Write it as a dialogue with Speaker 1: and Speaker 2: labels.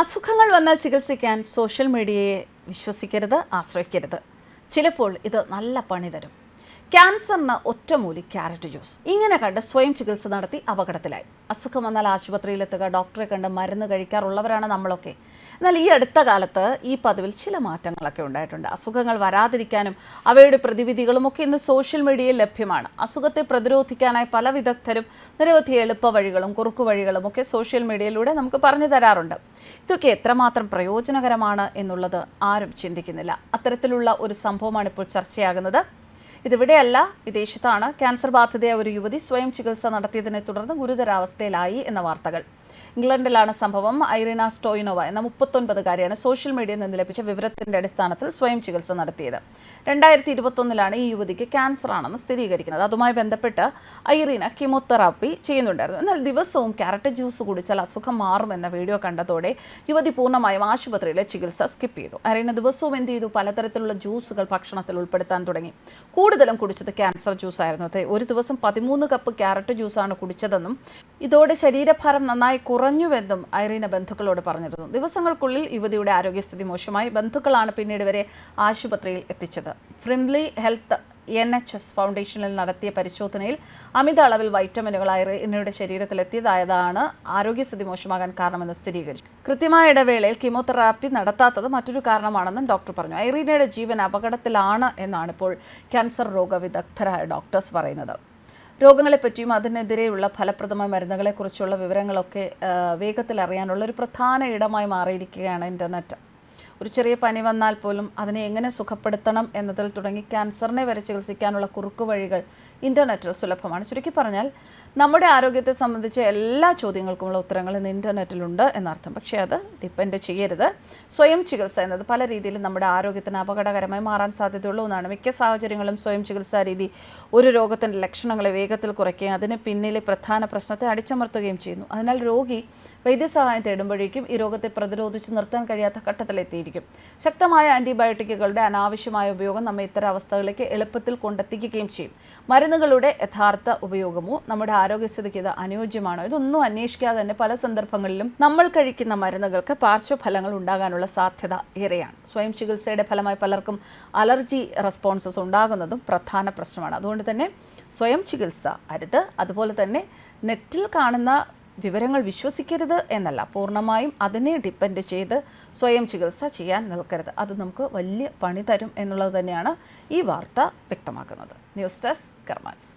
Speaker 1: അസുഖങ്ങൾ വന്നാൽ ചികിത്സിക്കാൻ സോഷ്യൽ മീഡിയയെ വിശ്വസിക്കരുത് ആശ്രയിക്കരുത്. ചിലപ്പോൾ ഇത് നല്ല പണി തരും. ക്യാൻസറിന് ഒറ്റമൂലി ക്യാരറ്റ് ജ്യൂസ്. ഇങ്ങനെ കണ്ട് സ്വയം ചികിത്സ നടത്തി അപകടത്തിലായി. അസുഖം വന്നാൽ ആശുപത്രിയിലെത്തുക ഡോക്ടറെ കണ്ട് മരുന്ന് കഴിക്കാറുള്ളവരാണ് നമ്മളൊക്കെ. എന്നാൽ ഈ അടുത്ത കാലത്ത് ഈ പതിവിൽ ചില മാറ്റങ്ങളൊക്കെ ഉണ്ടായിട്ടുണ്ട്. അസുഖങ്ങൾ വരാതിരിക്കാനും അവയുടെ പ്രതിവിധികളും ഒക്കെ ഇന്ന് സോഷ്യൽ മീഡിയയിൽ ലഭ്യമാണ്. അസുഖത്തെ പ്രതിരോധിക്കാനായി പല വിദഗ്ധരും നിരവധി എളുപ്പ വഴികളും കുറുക്കു വഴികളും ഒക്കെ സോഷ്യൽ മീഡിയയിലൂടെ നമുക്ക് പറഞ്ഞു തരാറുണ്ട്. ഇതൊക്കെ എത്രമാത്രം പ്രയോജനകരമാണ് എന്നുള്ളത് ആരും ചിന്തിക്കുന്നില്ല. അത്തരത്തിലുള്ള ഒരു സംഭവമാണ് ഇപ്പോൾ ചർച്ചയാകുന്നത്. ഇതിവിടെയല്ല വിദേശത്താണ്. ക്യാൻസർ ബാധിതയായ ഒരു യുവതി സ്വയം ചികിത്സ നടത്തിയതിനെ തുടർന്ന് ഗുരുതരാവസ്ഥയിലായി എന്ന വാർത്തകൾ. ഇംഗ്ലണ്ടിലാണ് സംഭവം. ഐറിന സ്റ്റോയിനോവ എന്ന മുപ്പത്തൊൻപതുകാരിയാണ് സോഷ്യൽ മീഡിയയിൽ നിന്ന് ലഭിച്ച വിവരത്തിന്റെ അടിസ്ഥാനത്തിൽ സ്വയം ചികിത്സ നടത്തിയത്. രണ്ടായിരത്തി ഇരുപത്തൊന്നിലാണ് ഈ യുവതിക്ക് ക്യാൻസർ ആണെന്ന് സ്ഥിരീകരിക്കുന്നത്. അതുമായി ബന്ധപ്പെട്ട് ഐറിന കീമോതെറാപ്പി ചെയ്യുന്നുണ്ടായിരുന്നു. എന്നാൽ ദിവസവും ക്യാരറ്റ് ജ്യൂസ് കുടിച്ചാൽ അസുഖം മാറുമെന്ന വീഡിയോ കണ്ടതോടെ യുവതി പൂർണമായും ആശുപത്രിയിലെ ചികിത്സ സ്കിപ്പ് ചെയ്തു. ഐറീന ദിവസവും എന്ത് ചെയ്തു? പലതരത്തിലുള്ള ജ്യൂസുകൾ ഭക്ഷണത്തിൽ ഉൾപ്പെടുത്താൻ തുടങ്ങി. കൂടുതലും കുടിച്ചത് ക്യാൻസർ ജ്യൂസ് ആയിരുന്നു അതെ ഒരു ദിവസം പതിമൂന്ന് കപ്പ് ക്യാരറ്റ് ജ്യൂസാണ് കുടിച്ചതെന്നും ഇതോടെ ശരീരഭാരം നന്നായി കുറഞ്ഞുവെന്നും ഐറീന ബന്ധുക്കളോട് പറഞ്ഞിരുന്നു. ദിവസങ്ങൾക്കുള്ളിൽ യുവതിയുടെ ആരോഗ്യസ്ഥിതി മോശമായി. ബന്ധുക്കളാണ് പിന്നീട് വരെ ആശുപത്രിയിൽ എത്തിച്ചത്. Friendly health N H S ഫൗണ്ടേഷനിൽ നടത്തിയ പരിശോധനയിൽ അമിത അളവിൽ വൈറ്റമിനുകൾ ശരീരത്തിൽ ശരീരത്തിലെത്തിയതായതാണ് ആരോഗ്യസ്ഥിതി മോശമാകാൻ കാരണമെന്ന് സ്ഥിരീകരിച്ചു. കൃത്യമായ ഇടവേളയിൽ കീമോതെറാപ്പി നടത്താത്തത് മറ്റൊരു കാരണമാണെന്നും ഡോക്ടർ പറഞ്ഞു. ഐറീനയുടെ ജീവൻ അപകടത്തിലാണ് എന്നാണ് ഇപ്പോൾ ക്യാൻസർ രോഗ വിദഗ്ധരായ ഡോക്ടേഴ്സ് പറയുന്നത്. രോഗങ്ങളെപ്പറ്റിയും അതിനെതിരെയുള്ള ഫലപ്രദമായ മരുന്നുകളെക്കുറിച്ചുള്ള വിവരങ്ങളൊക്കെ വേഗത്തിൽ അറിയാനുള്ള ഒരു പ്രധാന ഇടമായി മാറിയിരിക്കുകയാണ് ഇന്റർനെറ്റ് ഒരു ചെറിയ പനി വന്നാൽ പോലും അതിനെ എങ്ങനെ സുഖപ്പെടുത്തണം എന്നതിൽ തുടങ്ങി ക്യാൻസറിനെ വരെ ചികിത്സിക്കാനുള്ള കുറുക്കു വഴികൾ ഇന്റർനെറ്റിൽ സുലഭമാണ്. ചുരുക്കി പറഞ്ഞാൽ നമ്മുടെ ആരോഗ്യത്തെ സംബന്ധിച്ച എല്ലാ ചോദ്യങ്ങൾക്കുമുള്ള ഉത്തരങ്ങൾ ഇന്ന് ഇന്റർനെറ്റിലുണ്ട് എന്നർത്ഥം. പക്ഷേ അത് ഡിപ്പെൻഡ് ചെയ്യരുത്. സ്വയം ചികിത്സ എന്നത് പല രീതിയിലും നമ്മുടെ ആരോഗ്യത്തിന് അപകടകരമായി മാറാൻ സാധ്യതയുള്ള ഒന്നാണ് മിക്ക സാഹചര്യങ്ങളും സ്വയം ചികിത്സാ രീതി ഒരു രോഗത്തിന്റെ ലക്ഷണങ്ങളെ വേഗത്തിൽ കുറയ്ക്കുകയും അതിന് പിന്നിലെ പ്രധാന പ്രശ്നത്തെ അടിച്ചമർത്തുകയും ചെയ്യുന്നു. അതിനാൽ രോഗി വൈദ്യസഹായം തേടുമ്പോഴേക്കും ഈ രോഗത്തെ പ്രതിരോധിച്ച് നിർത്താൻ കഴിയാത്ത ഘട്ടത്തിലെത്തിയിരിക്കും ശക്തമായ ആന്റിബയോട്ടിക്കുകളുടെ അനാവശ്യമായ ഉപയോഗം നമ്മെ ഇത്തരം അവസ്ഥകളിലേക്ക് എളുപ്പത്തിൽ കൊണ്ടെത്തിക്കുകയും ചെയ്യും. മരുന്നുകളുടെ യഥാർത്ഥ ഉപയോഗമോ നമ്മുടെ ആരോഗ്യസ്ഥിതിക്ക് ഇത് അനുയോജ്യമാണോ? ഇതൊന്നും അന്വേഷിക്കാതെ തന്നെ പല സന്ദർഭങ്ങളിലും നമ്മൾ കഴിക്കുന്ന മരുന്നുകൾക്ക് പാർശ്വഫലങ്ങൾ ഉണ്ടാകാനുള്ള സാധ്യത ഏറെയാണ്. സ്വയം ചികിത്സയുടെ ഫലമായി പലർക്കും അലർജി റെസ്പോൺസസ് ഉണ്ടാകുന്നതും പ്രധാന പ്രശ്നമാണ്. അതുകൊണ്ട് തന്നെ സ്വയം ചികിത്സ അരുത്. അതുപോലെ തന്നെ നെറ്റിൽ കാണുന്ന വിവരങ്ങൾ വിശ്വസിക്കരുത് എന്നല്ല. പൂർണമായും അതിനെ ഡിപ്പെൻഡ് ചെയ്ത് സ്വയം ചികിത്സ ചെയ്യാൻ നിൽക്കരുത്. അത് നമുക്ക് വലിയ പണി തരും എന്നുള്ളത് തന്നെയാണ് ഈ വാർത്ത വ്യക്തമാക്കുന്നത്. News desk കർമാൻസ്.